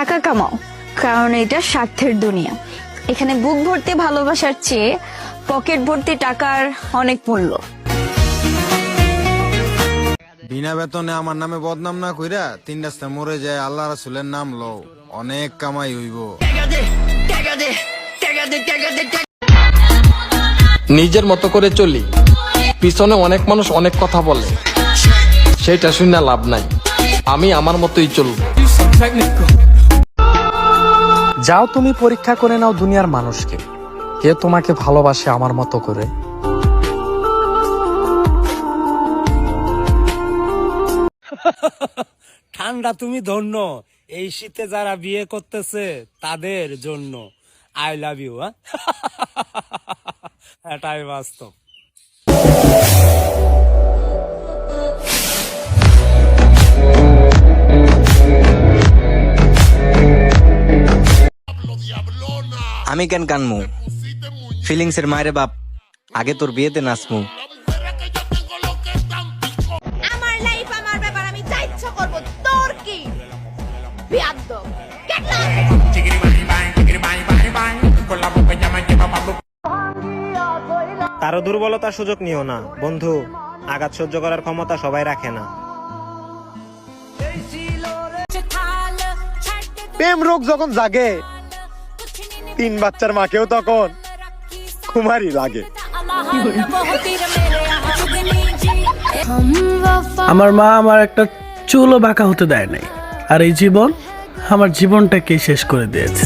টাকা কামাও কারণ এটা স্বার্থের দুনিয়া। এখানে বুক ভর্তি ভালোবাসার চেয়ে পকেট ভর্তি টাকার অনেক মূল্য। বিনা বেতনে আমার নামে বদনাম না কইরা তিন রাস্তা মরে যায় আল্লাহ রাসুলের নাম লও অনেক কামাই হইব। নিজের মতো করে চলি পিছনে অনেক মানুষ অনেক কথা বলে সেটা শুনে লাভ নাই আমি আমার মতোই চলব। যাও তুমি পরীক্ষা করে নাও দুনিয়ার মানুষকে। কে তোমাকে ভালোবাসে আমার মতো করে? ঠান্ডা তুমি ধন্য। এই শীতে যারা বিয়ে করতেছে, তাদের জন্য। আই লাভ ইউ হ্যাঁ? এটাই বাস্তব। আমি কেন কানমু? ফিলিংস এর মায়ের বাপ আগে তোর বিয়েতে নাচমু। আমার লাইফ আমার ব্যাপার আমি যা ইচ্ছা করব তোর কি? বিয়াদ্দম তারও দুর্বলতার সুযোগ নিও না। বন্ধু আঘাত সহ্য করার ক্ষমতা সবাই রাখে না। প্রেম রোগ যখন জাগে তিন বাচ্চার মাকেও তখন কুমারই লাগে। আমার মা আমার একটা চুলও বাঁকা হতে দেয় নাই। আর এই জীবন আমার জীবনটাকে শেষ করে দিয়েছে।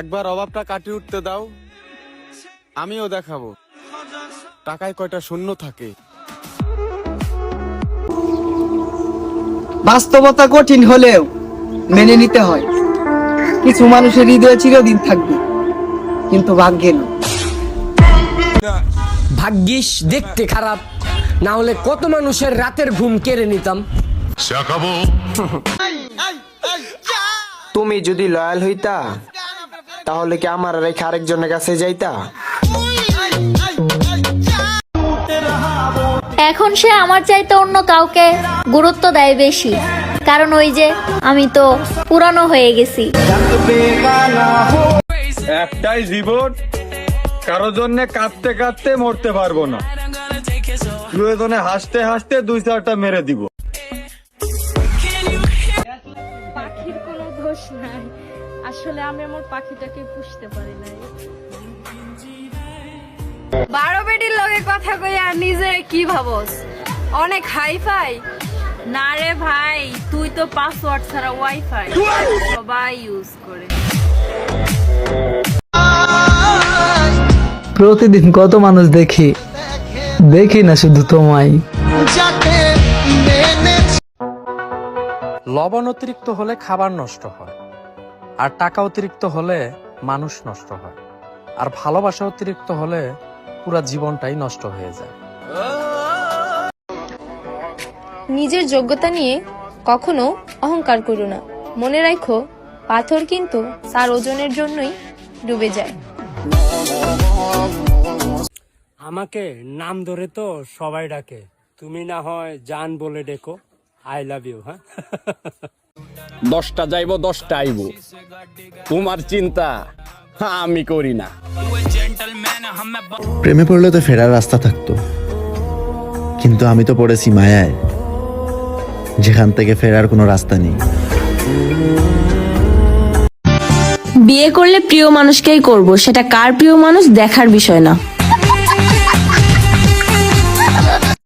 একবার অভাবটা কাটিয়ে উঠতে দাও আমিও দেখাবো। টাকায় কয়টা শূন্য থাকে। বাস্তবতা কঠিন হলেও মেনে নিতে হয়। কিছু মানুষের হৃদয়ে চিরদিন থাকবে কিন্তু ভাগ্যে না। ভাগ্যিস দেখতে খারাপ না হলে কত মানুষের রাতের ঘুম কেড়ে নিতাম। তুমি যদি লয়াল হইতা তাহলে কি আমার রেখে আরেকজনের কাছে যাইতা? এখন সে আমার চাইতে অন্য কাউকে গুরুত্ব দেয় বেশি। কারণ ওই যে আমি তো পুরানো হয়ে গেছি। একটাই জীবন কারও জন্য কাঁদতে কাঁদতে মরতে পারব না। প্রয়োজনে হাসতে হাসতে দুই চারটা মেরে দিব। পাখির কোনো দোষ নাই। আসলে আমি আমার পাখিটাকে পুষতে পারি নাই। বারো বেটির লগে কথা কইয়া নিজে কি ভাবস? অনেক হাইফাই না রে ভাই তুই তো পাসওয়ার্ড ছাড়া ওয়াইফাই সবাই ইউজ করে। প্রতিদিন কত মানুষ দেখি দেখি না শুধু তোমায়। লবণ অতিরিক্ত হলে খাবার নষ্ট হয় আর টাকা অতিরিক্ত হলে মানুষ নষ্ট হয় আর ভালোবাসা অতিরিক্ত হলে পুরা জীবনটাই নষ্ট হয়ে যায়। নিজের যোগ্যতা নিয়ে কখনো অহংকার করো না। মনে রাখো পাথর কিন্তু তার ওজনের জন্যই ডুবে যায়। আমাকে নাম ধরে তো সবাই ডাকে। তুমি না হয় জান বলে ডেকো। আই লাভ ইউ হ্যাঁ? দশটা যাইব দশটা আইব। তোমার চিন্তা আমি করি না। প্রেমে পড়লে তো ফেরার রাস্তা থাকতো। কিন্তু আমি তো পড়েছি মায়ায়। যেখান থেকে ফেরার কোনো রাস্তা নেই। বিয়ে করলে প্রিয় মানুষকেই করব সেটা কার প্রিয় মানুষ দেখার বিষয় না।